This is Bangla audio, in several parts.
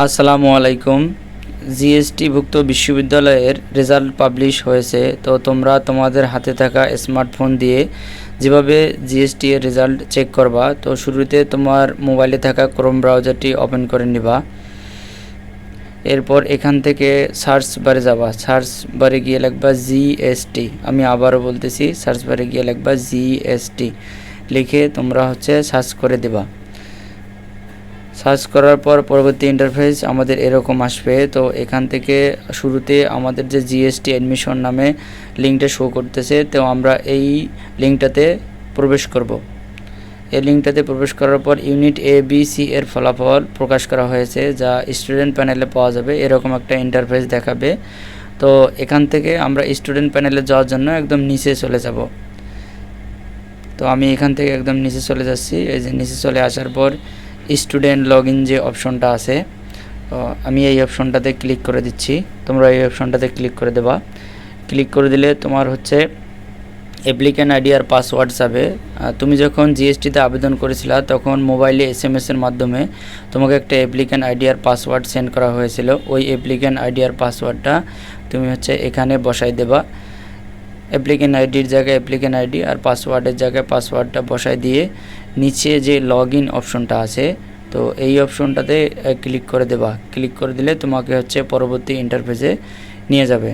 আসসালামু আলাইকুম। জিএসটিভুক্ত বিশ্ববিদ্যালয়ের রেজাল্ট পাবলিশ হয়েছে, তো তোমরা তোমাদের হাতে থাকা স্মার্টফোন দিয়ে যেভাবে জিএসটি এর রেজাল্ট চেক করবা, তো শুরুতে তোমার মোবাইলে থাকা ক্রোম ব্রাউজারটি ওপেন করে নিবা। এরপর এখান থেকে সার্চ বারে যাবা, সার্চ বারে গিয়ে লিখবা জিএসটি। আমি আবারও বলতেছি, সার্চ বারে গিয়ে লিখবা জিএসটি। লিখে তোমরা হচ্ছে সার্চ করে দেবা। সার্চ করার পর পরবর্তী ইন্টারফেস আমাদের এরকম আসবে। তো এখান থেকে শুরুতে আমাদের যে জিএসটি অ্যাডমিশন নামে লিঙ্কটা শো করতেছে, তো আমরা এই লিঙ্কটাতে প্রবেশ করব। এই লিঙ্কটাতে প্রবেশ করার পর ইউনিট এ বি সি এর ফলাফল প্রকাশ করা হয়েছে, যা স্টুডেন্ট প্যানেলে পাওয়া যাবে। এরকম একটা ইন্টারফেস দেখাবে। তো এখান থেকে আমরা স্টুডেন্ট প্যানেলে যাওয়ার জন্য একদম নিচে চলে যাব। তো আমি এখান থেকে একদম নিচে চলে যাচ্ছি। এই যে নিচে চলে আসার পর স্টুডেন্ট লগ ইন যে অপশনটা আছে আমি এই অপশনটাতে ক্লিক করে দিচ্ছি। তোমরা এই অপশনটাতে ক্লিক করে দেবা। ক্লিক করে দিলে তোমার হচ্ছে অ্যাপ্লিক্যান্ট আইডি আর পাসওয়ার্ড যাবে। তুমি যখন জিএসটিতে আবেদন করেছিলা, তখন মোবাইলে এস এম এর মাধ্যমে তোমাকে একটা অ্যাপ্লিক্যান্ট আইডি আর পাসওয়ার্ড সেন্ড করা হয়েছিল। ওই অ্যাপ্লিক্যান্ট আইডি আর পাসওয়ার্ডটা তুমি হচ্ছে এখানে বসাই দেবা। অ্যাপ্লিক্যান্ট আইডির জায়গায় অ্যাপ্লিক্যান্ট আইডি আর পাসওয়ার্ডের জায়গায় পাসওয়ার্ডটা বসায় দিয়ে নিচে যে লগ ইন অপশনটা আছে, তো এই অপশনটাতে ক্লিক করে দেবা। ক্লিক করে দিলে তোমাকে হচ্ছে পরবর্তী ইন্টারফেসে নিয়ে যাবে।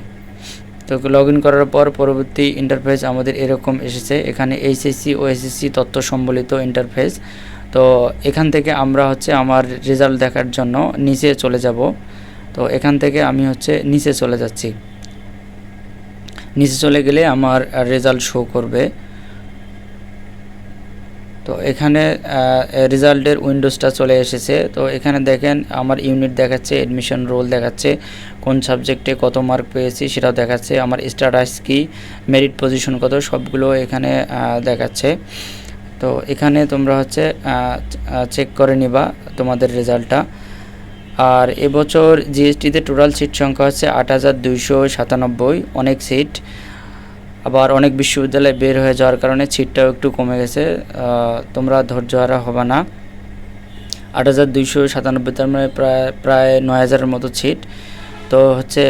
তো লগ ইন করার পর পরবর্তী ইন্টারফেস আমাদের এরকম এসেছে। এখানে এইচএসসি ও এসএসসি তথ্য সম্বলিত ইন্টারফেস তো এখান থেকে আমরা হচ্ছে আমার রেজাল্ট দেখার জন্য নিচে চলে যাব। তো এখান থেকে আমি হচ্ছে নিচে চলে যাচ্ছি। নিচে চলে গেলে আমার রেজাল্ট শো করবে। তো এখানে রেজাল্টের উইন্ডোজটা চলে এসেছে। তো এখানে দেখেন, আমার ইউনিট দেখাচ্ছে এডমিশন রোল দেখাচ্ছে, কোন সাবজেক্টে কত মার্ক পেয়েছি সেটাও দেখাচ্ছে, আমার স্ট্যাটাস কি মেরিট পজিশন কত, সবগুলো এখানে দেখাচ্ছে। তো এখানে তোমরা হচ্ছে চেক করে নিবা তোমাদের রেজাল্টটা। আর এবছর জিএসটিতে টোটাল সিট সংখ্যা হচ্ছে আট হাজার সাতানব্বই, অনেক সিট আবার অনেক বিশ্ববিদ্যালয়ে বের হয়ে যাওয়ার কারণে ছিটটাও একটু কমে গেছে। তোমরা ধৈর্য হারা হবে না। আট হাজার দুইশো সাতানব্বই তার মানে প্রায় প্রায় নয় হাজারের মতো ছিট। তো হচ্ছে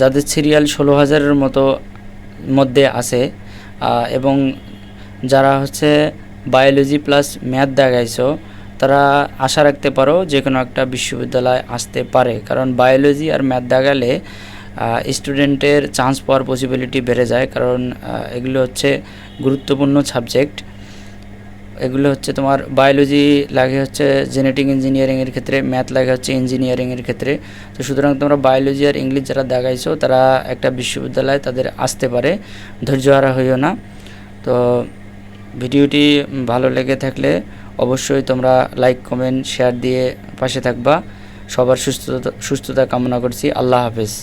যাদের সিরিয়াল ষোলো হাজারের মতো মধ্যে আছে এবং যারা হচ্ছে বায়োলজি প্লাস ম্যাথ দেখাইছো, তারা আশা রাখতে পারো যে কোনো একটা বিশ্ববিদ্যালয় আসতে পারে। কারণ বায়োলজি আর ম্যাথ দেখালে স্টুডেন্টের চান্স পাওয়ার পসিবিলিটি বেড়ে যায়, কারণ এগুলো হচ্ছে গুরুত্বপূর্ণ সাবজেক্ট এগুলো হচ্ছে তোমার বায়োলজি লাগে হচ্ছে জেনেটিক ইঞ্জিনিয়ারিংয়ের ক্ষেত্রে ম্যাথ লাগে হচ্ছে ইঞ্জিনিয়ারিংয়ের ক্ষেত্রে। তো সুতরাং তোমরা বায়োলজি আর ইংলিশ যারা দেখাইছো, তারা একটা বিশ্ববিদ্যালয়ে তাদের আসতে পারে, ধৈর্য হারা হইও না। তো ভিডিওটি ভালো লেগে থাকলে অবশ্যই তোমরা লাইক কমেন্ট শেয়ার দিয়ে পাশে থাকবা। সবার সুস্থতা সুস্থতা কামনা করছি। আল্লাহ হাফেজ।